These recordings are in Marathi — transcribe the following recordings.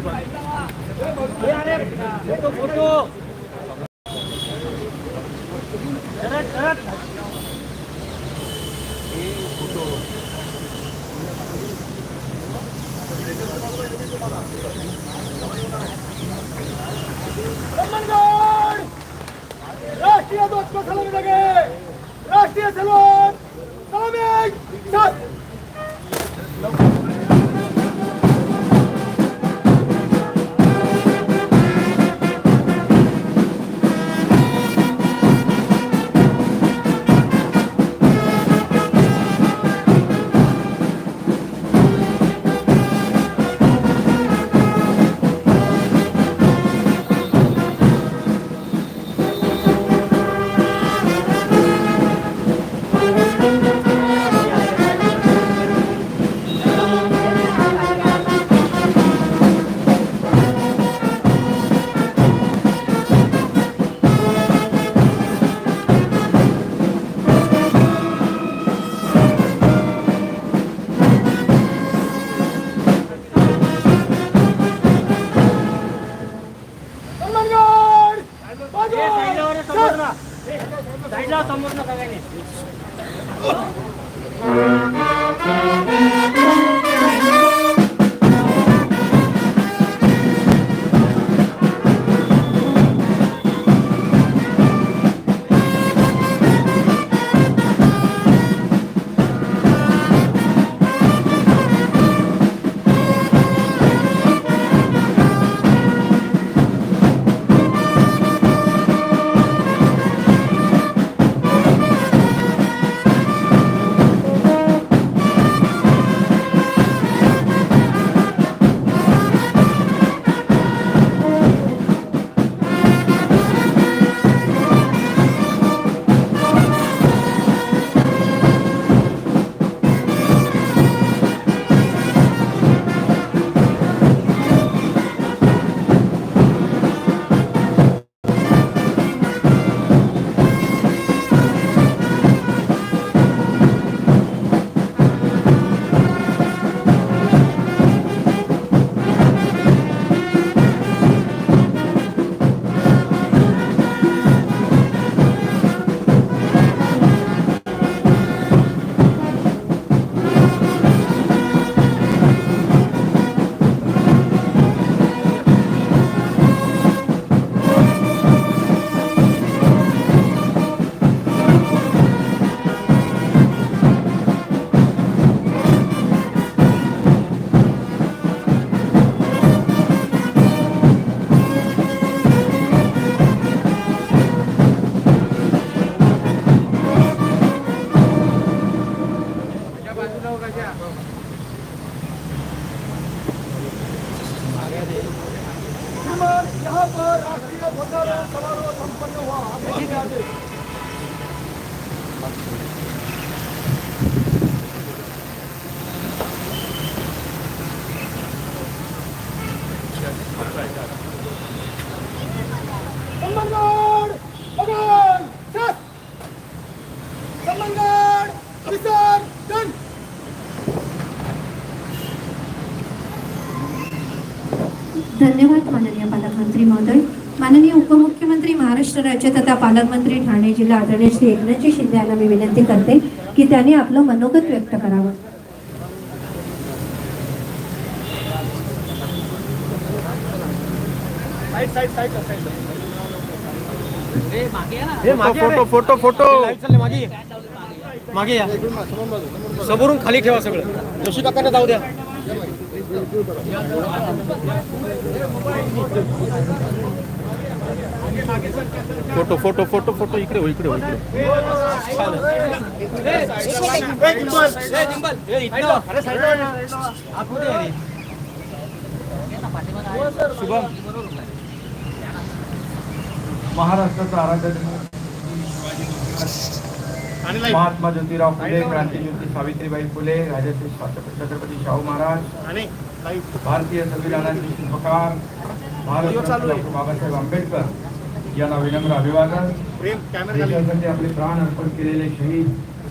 不要嘞我都不做 धन्यवाद माननीय पालकमंत्री महोदय माननीय उपमुख्यमंत्री महाराष्ट्र राज्य तथा पालकमंत्री ठाणे जिल्हा आदरणीय श्री एकनाथजी शिंदे यांना मी विनंती करते की त्यांनी आपलं मनोगत व्यक्त करावं. Photo photo photo. मागे या. समोरून खाली ठेवा सगळं. जोशी काकांना जाऊ द्या. फोटो फोटो फोटो फोटो इकडे हो इकडे हो इकडे हो. शुभम. महाराष्ट्राचा आराध्य महात्मा ज्योतिराव फुले क्रांतीज्योती सावित्रीबाई फुले राजश्री छत्रपती शाहू महाराज भारतीय संविधानाचे शिल्पकार महाराष्ट्र बाबासाहेब आंबेडकर यांना विनम्र अभिवादन. देशासाठी आपले प्राण अर्पण केलेले शहीद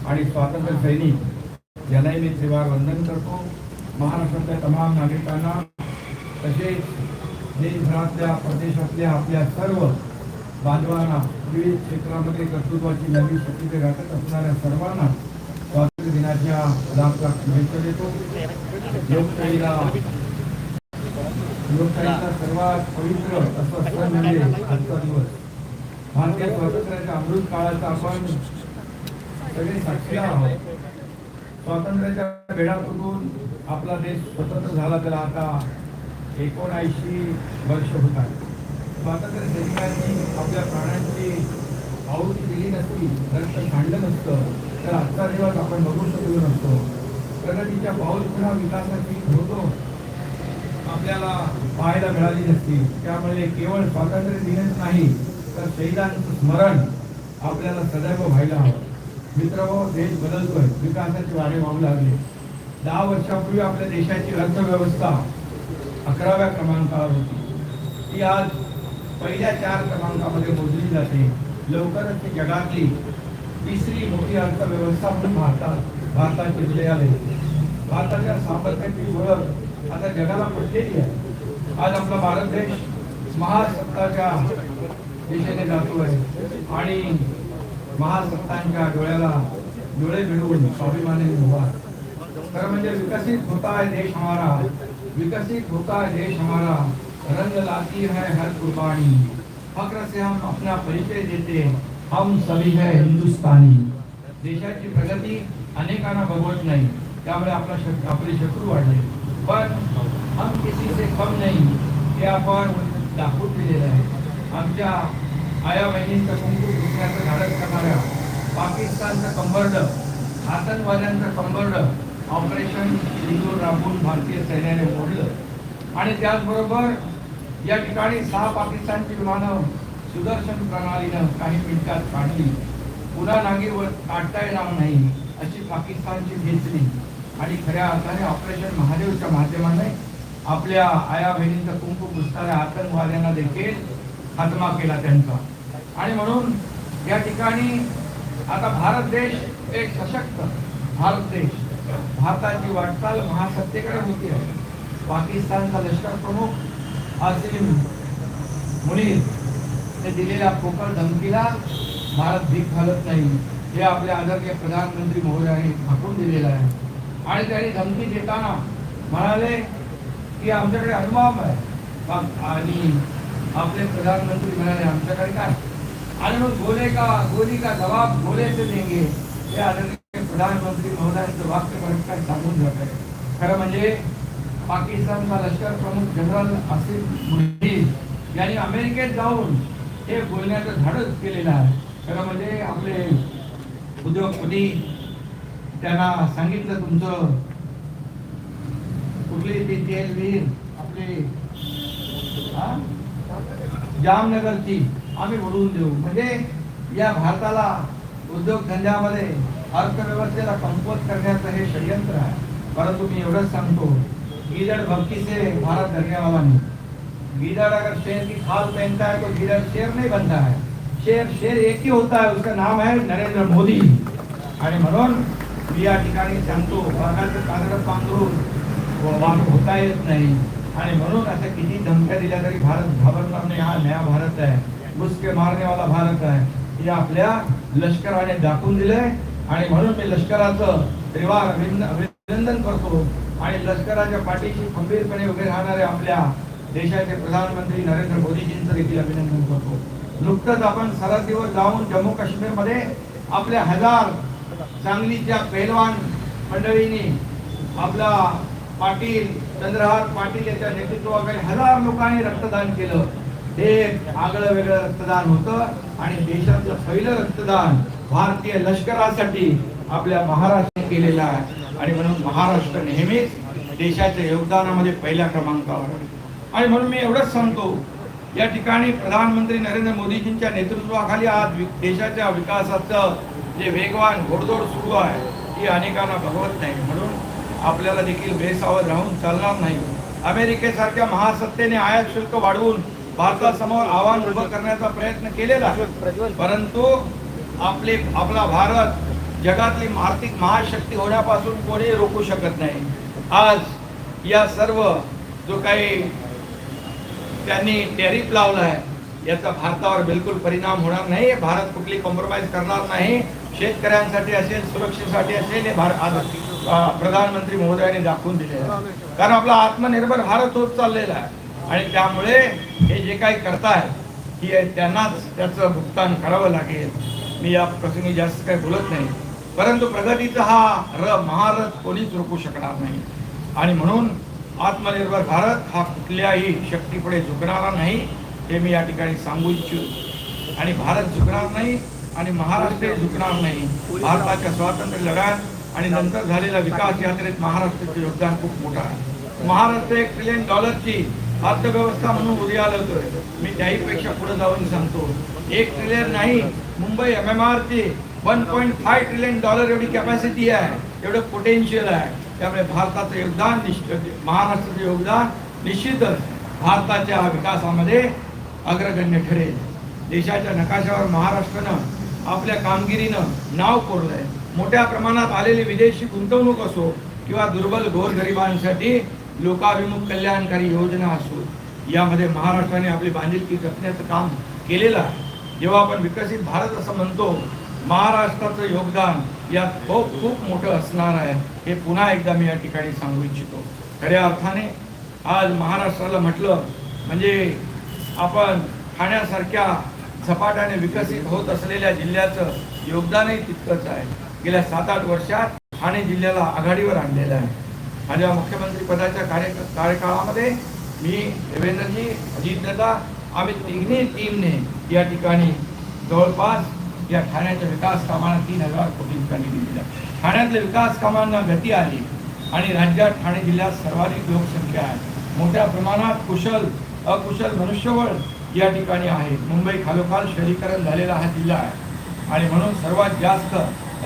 आणि स्वातंत्र्य सैनिक यांनाही मी सेवा वंदन करतो. महाराष्ट्रातल्या तमाम नागरिकांना तसेच देशभरातल्या प्रदेशातल्या आपल्या सर्व बांधवांना विविध क्षेत्रामध्ये कर्तृत्वाची नवी शक्ती गाठत असणाऱ्या सर्वांना स्वातंत्र्य दिनाच्या लाख शुभेच्छा देतो. लोकशाहीला लोकशाहीचा सर्वात पवित्र असा सण म्हणजे आजचा दिवस. भारतीय स्वातंत्र्याच्या अमृत काळाचा आपण सगळे साक्षी आहोत. स्वातंत्र्याच्या बेडातून आपला देश स्वतंत्र झाला त्याला आता एकोणऐंशी वर्ष होत आहे स्वातंत्र्य सैनिकांनी आपल्या प्राण्यांची आहुती दिली नसती रक्त सांडलं नसतं तर आजचा दिवस आपण बघू शकलो नसतो. प्रगतीच्या पाऊल पुन्हा विकासाची होतो आपल्याला पाहायला मिळाली नसती. त्यामुळे केवळ स्वातंत्र्य दिनच नाही तर शहीदांचं स्मरण आपल्याला सदैव व्हायला हवं. मित्र देश बदलतोय. विकासाचे वारे वाहू लागले. दहा वर्षापूर्वी आपल्या देशाची अर्थव्यवस्था अकराव्या क्रमांकावर होती. ती आज पहिल्या चार क्रमांकामध्ये मोजली जाते. लवकरच ती जगातली तिसरी मोठी अर्थव्यवस्था म्हणून भारतात भारतात उदय आले भारताच्या सामर्थ्याची ओळख आता जगाला पडलेली आहे. आज आपला भारत देश महासत्ताच्या दिशेने जातोय आणि महासत्तांच्या डोळ्याला डोळे मिळवून स्वाभिमाने उभा. खरं म्हणजे विकसित होता है देश हमारा विकसित होता है देश हमारा. रंग लाती है हर कुर्बानी। फक्र से हम अपना परिचय देते हम सभी है हिंदुस्तानी। देशाची प्रगती अनेकांना बघवत नाही त्यामुळे आपला शक- आपले शत्रू वाढले. पण हम किसी से कम नाही हे आपण दाखवून दिलेलं आहे. आमच्या आया बहिणींचं कुंकू दुसऱ्याचं धाडस करणाऱ्या पाकिस्तानचं कंबरड आतंकवाद्यांचं कंबरड ऑपरेशन सिंदूर राबवून भारतीय सैन्याने मोडलं. आणि त्याचबरोबर या ठिकाणी सहा पाकिस्तानची विमानं सुदर्शन प्रणालीनं काही मिनिटात काढली. पुन्हा नागीवर काढता येणार नाही अशी पाकिस्तानची घेतली आणि खऱ्या अर्थाने ऑपरेशन महादेवच्या माध्यमाने आपल्या आया बहिणींचा कुंकू पुसणाऱ्या आतंकवाद्यांना देखील खात्मा केला त्यांचा. आणि म्हणून या ठिकाणी आता भारत देश एक सशक्त भारत देश. भारताची वाटचाल महासत्तेकडे होती आहे. पाकिस्तानचा लष्कर प्रमुख आसिम मुनीर ने दिलेल्या पोकळ धमकीला भारत भीक घालत नाही. हे आपल्या आदरणीय प्रधानमंत्री महोदयांनी झाकून दिलेलं आहे. आणि त्यांनी धमकी देताना म्हणाले की आमच्याकडे अनुभव आहे. आणि आपले प्रधानमंत्री म्हणाले आमच्याकडे काय? आणि मग गोले का? गोली का? जवाब गोले से देंगे हे आदरणीय प्रधानमंत्री महोदयांचं वाक्य परत काय सांगून जात आहे. खरं म्हणजे पाकिस्तानचा लष्कर प्रमुख जनरल आसिफ मुनीर यांनी अमेरिकेत जाऊन हे बोलण्याचं धाडस केलेलं आहे. खरं म्हणजे आपले उद्योगपती त्यांना सांगितलं तुमचं. कुठली ती तेल वीर आपली जामनगरची आम्ही बोलवून देऊ. म्हणजे या भारताला उद्योगधंद्यामध्ये अर्थव्यवस्थेला कमकुवत करण्याचं हे षडयंत्र आहे. परंतु मी एवढंच सांगतो गीदड़ भक्ति से भारत धरने वाला नहीं। गीदड़ अगर शेर की खाल पहनता है तो गीदड़ शेर नहीं बनता है। शेर शेर एक ही होता है उसका नाम है नरेंद्र मोदी। आणि म्हणून या ठिकाणी सांगतो वाघाचं कागद पांघरून व होता येत नाही? आणि म्हणून असं किती धमक्या दिल्या तरी भारत घाबरणार नाही हा नया भारत आहे घुसके मारने वाला भारत आहे हे आपल्या लष्कराने दाखवून दिलंय। आणि म्हणून मी लष्कराचं त्रिवार अभिनंदन करतो। आणि लष्कराच्या पाठीशी खंबीरपणे उभे राहणारे आपल्या देशाचे प्रधानमंत्री नरेंद्र मोदीजींचं देखील अभिनंदन करतो. नुकतंच आपण सरहद्दीवर जाऊन जम्मू काश्मीरमध्ये आपल्या हजार सांगलीच्या पेहलवान मंडळींनी आपला पाटील चंद्रहार पाटील याच्या नेतृत्वाखाली हजार लोकांनी रक्तदान केलं. हे आगळं वेगळं रक्तदान होतं आणि देशातलं पहिलं रक्तदान भारतीय लष्करासाठी आपल्या महाराष्ट्राने केलेलं आहे. आणि म्हणून महाराष्ट्र नेहमीच देशाच्या योगदानामध्ये पहिल्या क्रमांकावर आणि म्हणून मी एवढंच सांगतो या ठिकाणी प्रधानमंत्री नरेंद्र मोदीजींच्या नेतृत्वाखाली आज देशाच्या विकासाचं जे वेगवान घोडदौड सुरू आहे ती अनेकांना बघवत नाही. म्हणून आपल्याला देखील बेसावध राहून चालणार नाही. अमेरिकेसारख्या महासत्तेने आयात शुल्क वाढवून भारतासमोर आव्हान उभं करण्याचा प्रयत्न केलेला परंतु आपले आपला भारत जगातली आर्थिक महाशक्ती होण्यापासून कोणी रोखू शकत नाही. आज या सर्व जो काही त्यांनी टॅरिफ लावला आहे याचा भारतावर बिलकुल परिणाम होणार नाही. भारत कुठली कॉम्प्रोमाइज करणार नाही. शेतकऱ्यांसाठी असेल सुरक्षेसाठी असेल हे भारत आज प्रधानमंत्री महोदयाने दाखवून दिले कारण आपला आत्मनिर्भर भारत होत चाललेला आहे. आणि त्यामुळे हे जे काही करताय की त्यांनाच त्याचं भुगतान करावं लागेल. मी या प्रसंगी जास्त काही बोलत नाही. परंतु प्रगतीचा हा र महारथ कोणीच रोखू शकणार नाही. आणि म्हणून आत्मनिर्भर भारत हा कुठल्याही शक्तीपुढे झुकणारा नाही हे मी या ठिकाणी सांगू इच्छितो. आणि भारत झुकणार नाही आणि महाराष्ट्र झुकणार नाही. भारताच्या स्वातंत्र्य लढ्यात आणि नंतर झालेल्या विकास यात्रेत महाराष्ट्राचे योगदान खूप मोठं आहे. महाराष्ट्र एक ट्रिलियन डॉलरची अर्थव्यवस्था म्हणून उदयाला येतोय मी त्याहीपेक्षा पुढे जाऊन सांगतो. एक ट्रिलियन नाही मुंबई एम एम आरची one point five trillion dollar एवढी कॅपॅसिटी आहे एवढं पोटेन्शियल आहे. त्यामुळे भारताचं योगदान निश्चित महाराष्ट्राचं योगदान निश्चितच भारताच्या विकासामध्ये अग्रगण्य ठरेल. देशाच्या नकाशावर महाराष्ट्रानं आपल्या कामगिरीनं नाव कोरलंय. मोठ्या प्रमाणात आलेली विदेशी गुंतवणूक असो किंवा दुर्बल गोरगरिबांसाठी लोकाभिमुख कल्याणकारी योजना असो यामध्ये महाराष्ट्राने आपली बांधिलकी जपण्याचं काम केलेलं आहे. जेव्हा आपण विकसित भारत असं म्हणतो महाराष्ट्राचं योगदान यात खूप खूप मोठं असणार आहे हे पुन्हा एकदा मी या ठिकाणी सांगू इच्छितो. खऱ्या अर्थाने आज महाराष्ट्राला म्हटलं म्हणजे आपण ठाण्यासारख्या झपाट्याने विकसित होत असलेल्या जिल्ह्याचं योगदानही तितकंच आहे. गेल्या सात आठ वर्षात ठाणे जिल्ह्याला आघाडीवर आणलेलं आहे. माझ्या मुख्यमंत्री पदाच्या कार्य कार्यकाळामध्ये मी देवेंद्रजी अजितदादा आम्ही तिन्ही टीमने या ठिकाणी जवळपास या ठाण्याच्या विकास कामांना तीन हजार कोटी रुपयांनी दिलेल्या. ठाण्यातल्या विकास कामांना गती आली आणि राज्यात ठाणे जिल्ह्यात सर्वाधिक लोकसंख्या आहे. मोठ्या प्रमाणात कुशल अकुशल मनुष्यबळ या ठिकाणी आहे. मुंबई खालोखाल शहरीकरण झालेला हा जिल्हा आहे. आणि म्हणून सर्वात जास्त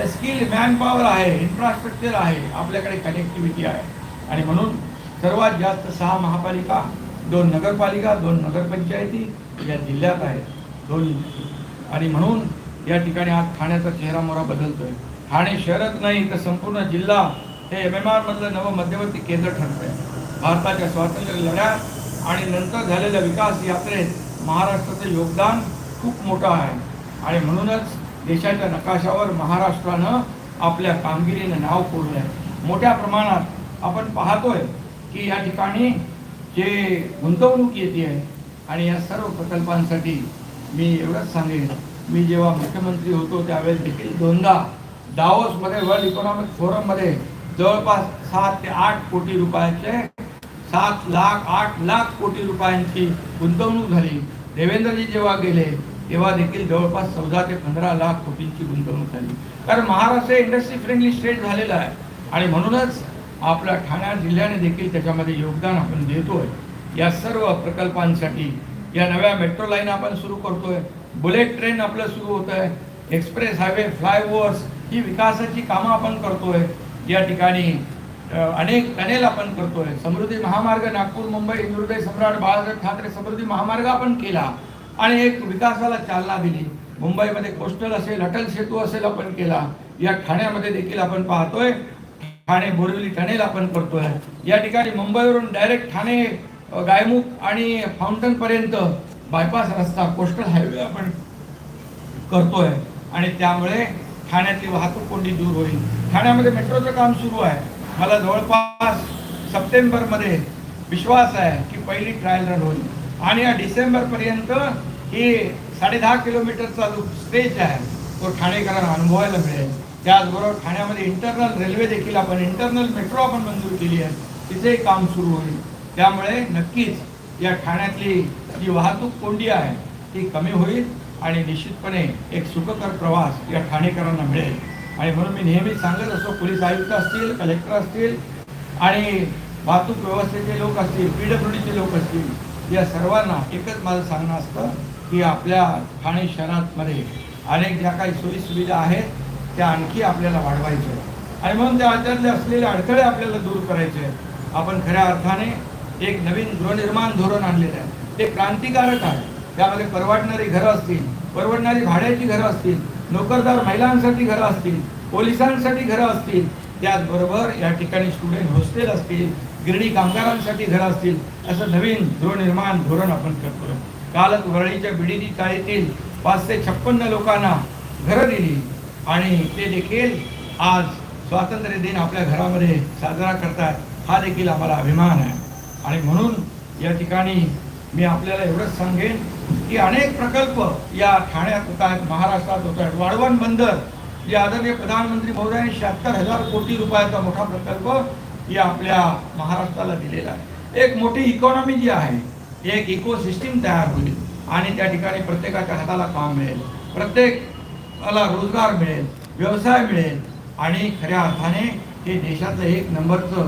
स्किल मॅन पॉवर आहे इन्फ्रास्ट्रक्चर आहे आपल्याकडे कनेक्टिव्हिटी आहे. आणि म्हणून सर्वात जास्त सहा महापालिका दोन नगरपालिका दोन नगरपंचायती या जिल्ह्यात आहेत. दोन आणि म्हणून या ठिकाणी आज ठाण्याचा चेहरा मोहरा बदलतोय. ठाणे शहरच नाही तर संपूर्ण जिल्हा हे एम एम आर मधलं नवं मध्यवर्ती केंद्र ठरतंय. भारताच्या स्वातंत्र्य लढ्यात आणि नंतर झालेल्या विकास यात्रेत महाराष्ट्राचं योगदान खूप मोठं आहे. आणि म्हणूनच देशाच्या नकाशावर महाराष्ट्रानं आपल्या कामगिरीनं नाव कोरलं आहे मोठ्या प्रमाणात आपण पाहतोय की या ठिकाणी जे गुंतवणूक येते आहे आणि या सर्व प्रकल्पांसाठी मी एवढंच सांगेन. मी जेव्हा मुख्यमंत्री होतो त्यावेळेस देखील दोनदा डावोसमध्ये वर्ल्ड इकॉनॉमिक फोरममध्ये जवळपास सात ते आठ कोटी रुपयाचे सात लाख आठ लाख कोटी रुपयांची गुंतवणूक झाली. देवेंद्रजी जेव्हा गेले तेव्हा देखील जवळपास चौदा ते पंधरा लाख कोटींची गुंतवणूक झाली. कारण महाराष्ट्र इंडस्ट्री फ्रेंडली स्टेट झालेला आहे. आणि म्हणूनच आपल्या ठाण्या जिल्ह्याने देखील त्याच्यामध्ये योगदान आपण देतोय. या सर्व प्रकल्पांसाठी या नव्या मेट्रो लाईन आपण सुरू करतोय. बुलेट ट्रेन आपलं सुरू होत आहे. एक्सप्रेस हायवे फ्लायओव्हर्स ही विकासाची कामं आपण करतोय. या ठिकाणी अनेक टनेल आपण करतोय. समृद्धी महामार्ग नागपूर मुंबई हिंदुहृदय सम्राट बाळासाहेब ठाकरे समृद्धी महामार्ग आपण केला आणि एक विकासाला चालना दिली. मुंबईमध्ये कोस्टल असेल अटल सेतू असेल आपण केला. या ठाण्यामध्ये देखील आपण पाहतोय. ठाणे बोरिवली टनेल आपण करतोय. या ठिकाणी मुंबईवरून डायरेक्ट ठाणे गायमुख आणि फाउंटन पर्यंत बायपास रस्ता कोस्टल हायवे आपण करतोय. आणि त्यामुळे ठाण्यातली वाहतूक कोंडी दूर होईल. ठाण्यामध्ये मेट्रोचं काम सुरू आहे. मला जवळपास सप्टेंबरमध्ये विश्वास आहे की पहिली ट्रायल रन होईल. आणि या डिसेंबरपर्यंत ही साडे दहा किलोमीटरचा जो स्टेज आहे. तो ठाणेकरांना अनुभवायला मिळेल. त्याचबरोबर ठाण्यामध्ये इंटरनल रेल्वे देखील आपण इंटरनल मेट्रो आपण मंजूर केली आहे. तिचेही काम सुरू होईल. त्यामुळे नक्कीच या ठाण्यातली जी वाहतूक कोंडी आहे ती कमी होईल आणि निश्चितपणे एक सुखकर प्रवास या ठाणेकरांना मिळेल आणि म्हणून मी नेहमी सांगत असतो पोलीस आयुक्त असतील कलेक्टर असतील आणि वाहतूक व्यवस्थेचे लोक असतील पी डब्ल्यू डीचे लोक असतील या सर्वांना एकच माझं सांगणं असतं की आपल्या ठाणे शहरामध्ये अनेक ज्या काही सोयीसुविधा आहेत त्या आणखी आपल्याला वाढवायच्या आणि म्हणून त्या आचारले असलेले अडथळे आपल्याला दूर करायचे आहेत. आपण खऱ्या अर्थाने एक नवीन गृहनिर्माण धोरण आणलेलं आहे. ते क्रांतिकारक आहे. त्यामध्ये परवडणारी घरं असतील परवडणारी भाड्याची घरं असतील नोकरदार महिलांसाठी घरं असतील पोलिसांसाठी घरं असतील त्याचबरोबर या ठिकाणी स्टुडंट हॉस्टेल असतील गिरणी कामगारांसाठी घरं असतील असं नवीन गृहनिर्माण धोरण आपण करतो कालच वरळीच्या बिडिडी चाळीतील पाचशे छप्पन्न लोकांना घरं दिली आणि ते देखील आज स्वातंत्र्य दिन आपल्या घरामध्ये साजरा करतात हा देखील आम्हाला अभिमान आहे. आणि म्हणून या ठिकाणी मी आपल्याला एवढंच सांगेन की अनेक प्रकल्प या ठाण्यात होत आहेत महाराष्ट्रात होत आहेत. वाढवण बंदर या आदरणीय प्रधानमंत्री महोदयांनी शहात्तर हजार कोटी रुपयाचा मोठा प्रकल्प या आपल्या महाराष्ट्राला दिलेला आहे. एक मोठी इकॉनॉमी जी आहे एक इकोसिस्टीम तयार होईल आणि त्या ठिकाणी प्रत्येकाच्या हाताला काम मिळेल. प्रत्येकाला रोजगार मिळेल व्यवसाय मिळेल आणि खऱ्या अर्थाने हे देशाचं एक नंबरचं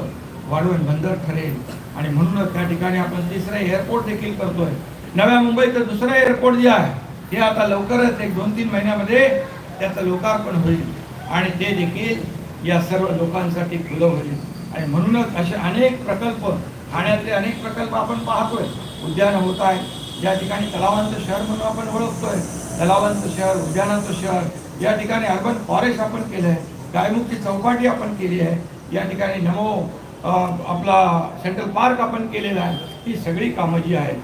वाढवण बंदर ठरेल. आणि म्हणूनच त्या ठिकाणी आपण तिसरा एअरपोर्ट देखील करतोय. नव्या मुंबईचं दुसरा एअरपोर्ट जे आहे ते आता लवकरच एक दोन तीन महिन्यामध्ये त्याचं लोकार्पण होईल. आणि ते देखील या सर्व लोकांसाठी खुलं होईल. आणि म्हणूनच असे अनेक प्रकल्प ठाण्यातले अनेक प्रकल्प आपण पाहतोय. उद्यान होत आहे. ज्या ठिकाणी तलावांचं शहर म्हणून आपण ओळखतोय. तलावांचं शहर उद्यानाचं शहर या ठिकाणी अर्बन फॉरेस्ट आपण केलं आहे गायमुखची चौपाटी आपण केली आहे. या ठिकाणी नमो आपला सेंट्रल पार्क आपण केलेला आहे. ही सगळी कामं जी आहेत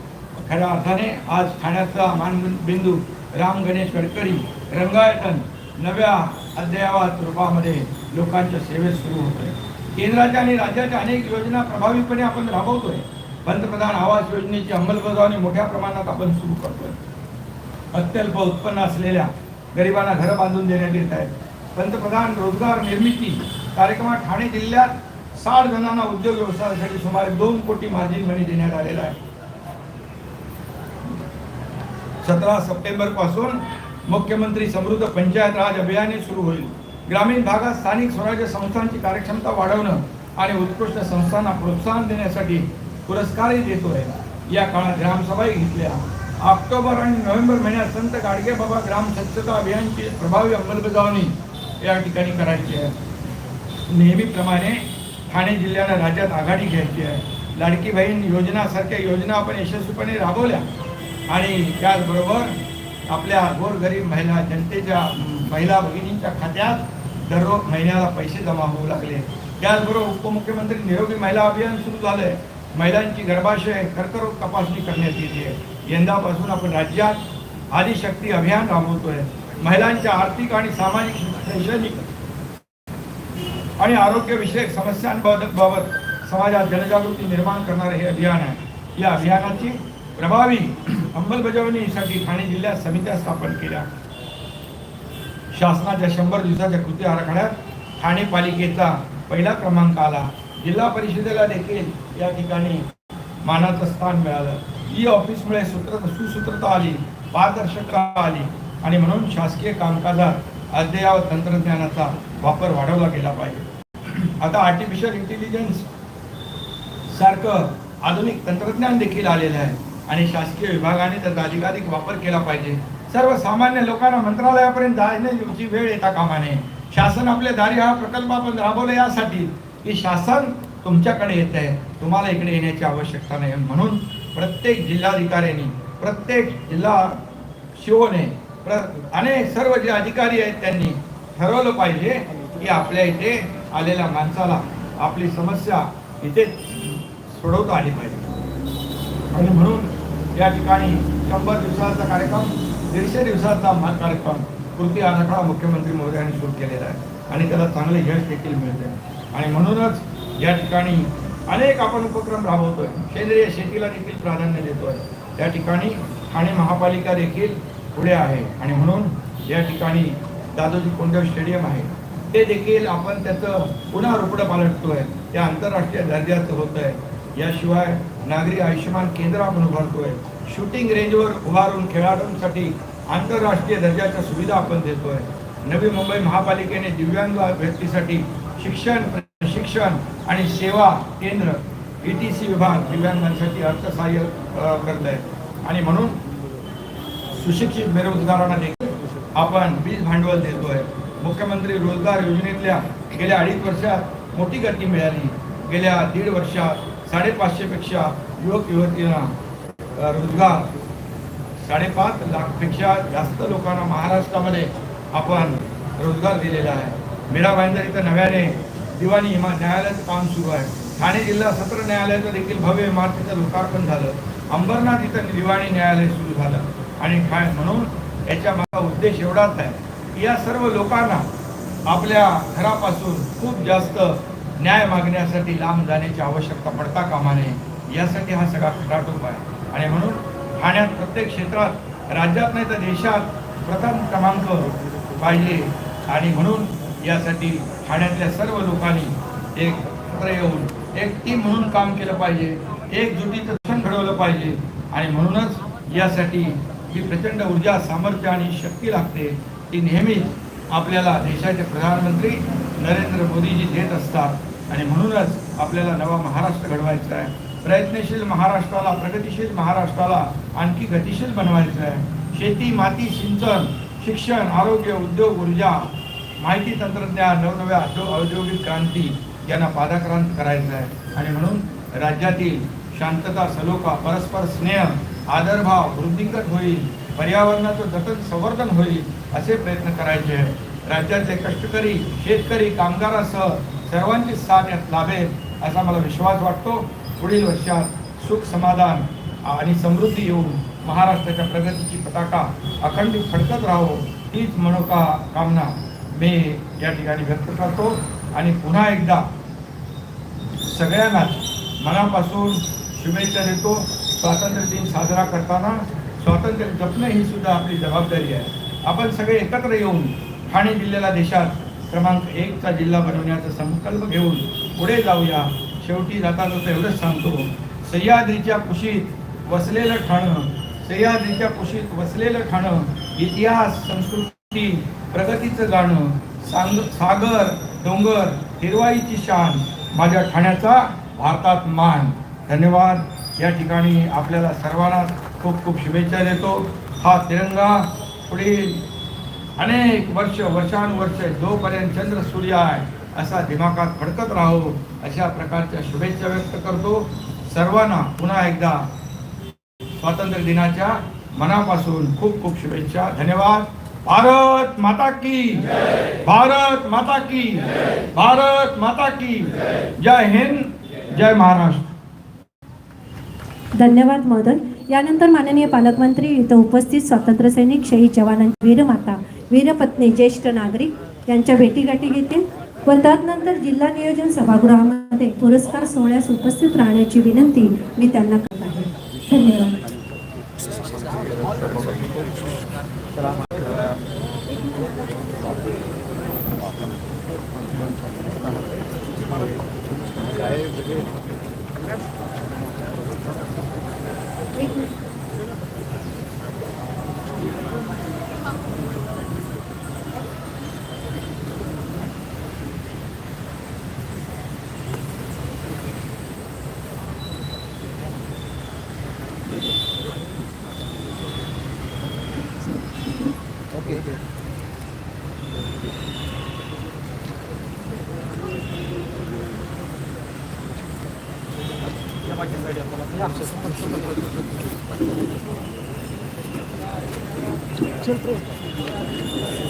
खऱ्या अर्थाने आज ठाण्याचा मानबिंदू राम गणेश गडकरी रंगायतन नव्या अद्ययावत रूपामध्ये लोकांच्या सेवेत सुरू होतोय. केंद्राच्या आणि राज्याच्या अनेक योजना प्रभावीपणे आपण राबवतो आहे पंतप्रधान आवास योजनेची अंमलबजावणी मोठ्या प्रमाणात आपण सुरू करतोय. अत्यल्प उत्पन्न असलेल्या गरिबांना घरं बांधून देण्यात येत आहेत. पंतप्रधान रोजगार निर्मिती कार्यक्रमात ठाणे जिल्ह्यात साठ जणांना उद्योग व्यवसायासाठी सुमारे दोन कोटी मार्जिन मनी देण्यात आलेला आहे. सतरा सप्टेंबरपासून मुख्यमंत्री समृद्ध पंचायत राज अभियान सुरू होईल. ग्रामीण भागात स्थानिक स्वराज्य संस्थांची कार्यक्षमता वाढवणं आणि उत्कृष्ट संस्थांना प्रोत्साहन देण्यासाठी पुरस्कारही देतो आहे. या काळात ग्रामसभाही घेतल्या ऑक्टोबर आणि नोव्हेंबर महिन्यात संत गाडगे बाबा ग्राम स्वच्छता अभियानची प्रभावी अंमलबजावणी या ठिकाणी करायची आहे. नेहमीप्रमाणे ठाणे जिल्ह्याला राज्यात आघाडी घ्यायची आहे. लाडकी बहीण योजनासारख्या योजना आपण यशस्वीपणे राबवल्या. आणि त्याचबरोबर आपल्या गोरगरीब महिला जनतेच्या महिला भगिनींच्या खात्यात दररोज महिन्याला पैसे जमा होऊ लागले. त्याचबरोबर उपमुख्यमंत्री निरोगी महिला अभियान सुरू झालंय. महिलांची गर्भाशय कर्करोग तपासणी करण्यात येते. आहे यंदापासून आपण राज्यात आदिशक्ती अभियान राबवतोय. महिलांच्या आर्थिक आणि सामाजिक शैक्षणिक आणि आरोग्यविषयक समस्यांबाबत बाबत समाजात जनजागृती निर्माण करणारे हे अभियान आहे. या अभियानाची प्रभावी अंमलबजावणीसाठी ठाणे जिल्ह्यात समित्या स्थापन केल्या. शासनाच्या शंभर दिवसाच्या कृती आराखड्यात ठाणे पालिकेचा पहिला क्रमांक आला. जिल्हा परिषदेला देखील या ठिकाणी मानाचं स्थान मिळालं. ई ऑफिसमुळे सूत्र सुसूत्रता आली पारदर्शकता आली आणि म्हणून शासकीय कामकाजात अद्ययावत तंत्रज्ञानाचा वापर वाढवला गेला पाहिजे. आता आर्टिफिशियल इंटेलिजन्स सारखं आधुनिक तंत्रज्ञान देखील आलेलं आहे आणि शासकीय विभागाने त्याचा अधिकाधिक वापर केला पाहिजे. सर्वसामान्य लोकांना मंत्रालयापर्यंत जाण्याची वेळ येता कामा नये शासन आपले दारी हा प्रकल्प आपण राबवला यासाठी. की शासन तुमच्याकडे येत आहे. तुम्हाला इकडे येण्याची आवश्यकता नाही. म्हणून प्रत्येक जिल्हाधिकाऱ्यांनी प्रत्येक जिल्हा शिवने अनेक सर्व जे अधिकारी आहेत त्यांनी ठरवलं पाहिजे की आपल्या इथे आलेल्या माणसाला आपली समस्या इथे सोडवता आली पाहिजे. आणि म्हणून या ठिकाणी शंभर दिवसाचा कार्यक्रम दीडशे दिवसाचा कार्यक्रम कृती आराखडा मुख्यमंत्री महोदयांनी सुरू केलेला आहे. आणि त्याला चांगले यश देखील मिळते आणि म्हणूनच या ठिकाणी अनेक आपण उपक्रम राबवतोय. सेंद्रिय शेतीला देखील प्राधान्य देतोय. त्या ठिकाणी ठाणे महापालिका देखील पुढे आहे. आणि म्हणून या ठिकाणी दादोजी कोंडदेव स्टेडियम आहे. ते देखील आपण त्याचं पुन्हा रुपडं पालटतोय. ते आंतरराष्ट्रीय दर्जाचं होत आहे याशिवाय नागरी आयुष्यमान केंद्र आपण उभारतोय. शूटिंग रेंजवर उभारून खेळाडूंसाठी आंतरराष्ट्रीय दर्जाच्या सुविधा आपण देतोय. नवी मुंबई महापालिकेने दिव्यांग व्यक्तीसाठी शिक्षण प्रशिक्षण आणि सेवा केंद्र ई टी सी विभाग दिव्यांगांसाठी अर्थसहाय्य करत आहे आणि म्हणून सुशिक्षित बेरोजगारांना देखील आपण वीज भांडवल देतोय. मुख्यमंत्री रोजगार योजनेतल्या गेल्या अडीच वर्षात मोठी गती मिळाली. गेल्या दीड वर्षात साडेपाचशे पेक्षा युवक युवतींना रोजगार. साडेपाच लाखपेक्षा जास्त लोकांना महाराष्ट्रामध्ये आपण रोजगार दिलेला आहे. मीरा भाईंदर इथं नव्याने दिवाणी इमा न्यायालयाचं काम सुरू आहे. ठाणे जिल्हा सत्र न्यायालयाचं देखील भव्य इमारतीचं लोकार्पण झालं. अंबरनाथ इथं दिवाणी न्यायालय सुरू झालं. आणि काय म्हणून याच्या माझा उद्देश एवढाच आहे की या सर्व लोकांना आपल्या घरापासून खूप जास्त न्याय मागण्यासाठी लांब जाण्याची आवश्यकता पडता कामा नये यासाठी हा सगळा खटाटोप आहे. आणि म्हणून ठाण्यात प्रत्येक क्षेत्रात राज्यात नाही तर देशात प्रथम क्रमांक पाहिजे. आणि म्हणून यासाठी ठाण्यातल्या सर्व लोकांनी एकत्र येऊन एक टीम म्हणून काम केलं पाहिजे. एकजुटीचं घडवलं पाहिजे. आणि म्हणूनच यासाठी ही प्रचंड ऊर्जा सामर्थ्य आणि शक्ती लागते ती नेहमीच आपल्याला देशाचे प्रधानमंत्री नरेंद्र मोदीजी देत असतात. आणि म्हणूनच आपल्याला नवा महाराष्ट्र घडवायचा आहे. प्रयत्नशील महाराष्ट्राला प्रगतिशील महाराष्ट्राला आणखी गतिशील बनवायचं आहे. शेती माती सिंचन शिक्षण आरोग्य उद्योग ऊर्जा माहिती तंत्रज्ञान नवनव्या औद्योगिक क्रांती यांना पादाक्रांत करायचं आहे. आणि म्हणून राज्यातील शांतता सलोखा परस्पर स्नेह आदरभाव वृद्धिंगत होईल पर्यावरणाचं जतन संवर्धन होईल असे प्रयत्न करायचे आहे राज्यातले कष्टकरी शेतकरी कामगारासह सर्वांची साथ यात लाभेल असा मला विश्वास वाटतो. पुढील वर्षात सुख समाधान आणि समृद्धी येऊन महाराष्ट्राच्या प्रगतीची पताका अखंडित फडकत राहो हीच मनोका कामना मी या ठिकाणी व्यक्त करतो. आणि पुन्हा एकदा सगळ्यांनाच मनापासून शुभेच्छा देतो. स्वातंत्र्य दिन साजरा करताना स्वातंत्र्य जपणं ही सुद्धा आपली जबाबदारी आहे. आपण सगळे एकत्र येऊन ठाणे जिल्ह्याला देशात क्रमांक एकचा जिल्हा बनवण्याचा संकल्प घेऊन पुढे जाऊया. शेवटी जाता जाता एवढंच सांगतो सह्याद्रीच्या कुशीत वसलेलं ठाणं सह्याद्रीच्या कुशीत वसलेलं ठाणं इतिहास संस्कृती प्रगतीचं गाणं सांग सागर डोंगर हिरवाईची शान माझ्या ठाण्याचा भारतात मान. धन्यवाद. या ठिकाणी आपल्याला सर्वांना खूप खूप शुभेच्छा देतो. हा तिरंगा पुढील अनेक वर्ष वर्षानुवर्ष जोपर्यंत चंद्र सूर्य आहे असा दिमागात फडकत राहो अशा प्रकारच्या शुभेच्छा व्यक्त करतो. सर्वांना पुन्हा एकदा स्वातंत्र्य दिनाच्या मनापासून खूप खूप शुभेच्छा. धन्यवाद. भारत माता की भारत माता की भारत माता की जय हिंद जय महाराष्ट्र. धन्यवाद मदन. यानंतर माननीय पालकमंत्री इथं उपस्थित स्वातंत्र्य सैनिक शहीद जवानांची वीरमाता वीरपत्नी ज्येष्ठ नागरिक यांच्या भेटीगाठी घेतील व त्यानंतर जिल्हा नियोजन सभागृहामध्ये पुरस्कार सोहळ्यास उपस्थित राहण्याची विनंती मी त्यांना करत आहे. धन्यवाद. हे पण कर